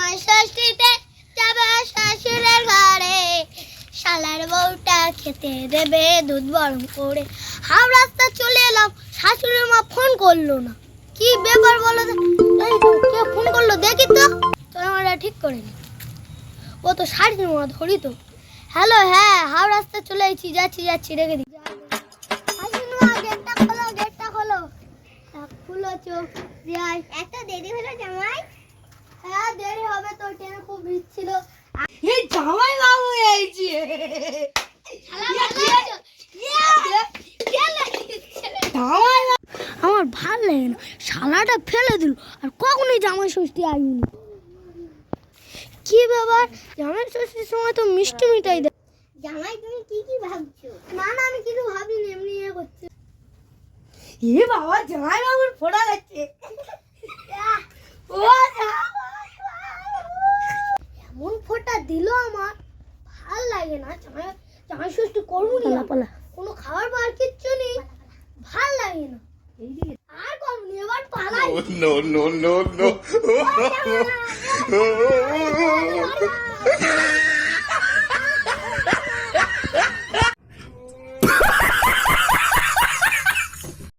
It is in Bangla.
জামাই ষষ্ঠীতে যাবে শ্বশুরের ঘরে। শালার বউটা খেতে দেবে দুধ গরম করে। হাফ রাস্তা চলে এলাম শাশুড়ি মা ফোন করল না। কি ব্যাপার বলো? কে ফোন করল? দেখি তো। আমার ঠিক করে নি। ও তো শাড়ি মা ধরি তো। হ্যালো হ্যাঁ হাফ রাস্তা চলে এসেছি যাচ্ছি যাচ্ছি, রেখে দিই। গেটটা খোলো গেটটা খোলো। খুলো চোখ এত দেরি হলো জামাই। ছিল এই বাবু জামাই আমার ভালো লাগে না। শালাটা ফেলে দিল। আর কখনোই জামাই ষষ্ঠী আসবি কি ব্যাপার? জামাই ষষ্ঠীর সময় তো মিষ্টি মিঠাই দেয় জামাই তুমি কি কি ভাবছ? না না আমি কিছু ভাবিনি এমনি ইয়ে করছি। এ বাবা জামাই বাবুর ফোটা যাচ্ছে ও জামাই এমন ফোঁটা দিল আমার। ভালো লাগে না জামাই জামাই ষষ্ঠী করব না। কোনো খাবার পাওয়ার কিচ্ছু নেই। ভালো লাগে না। আর করব না এবার পালাই। No, no, no, no.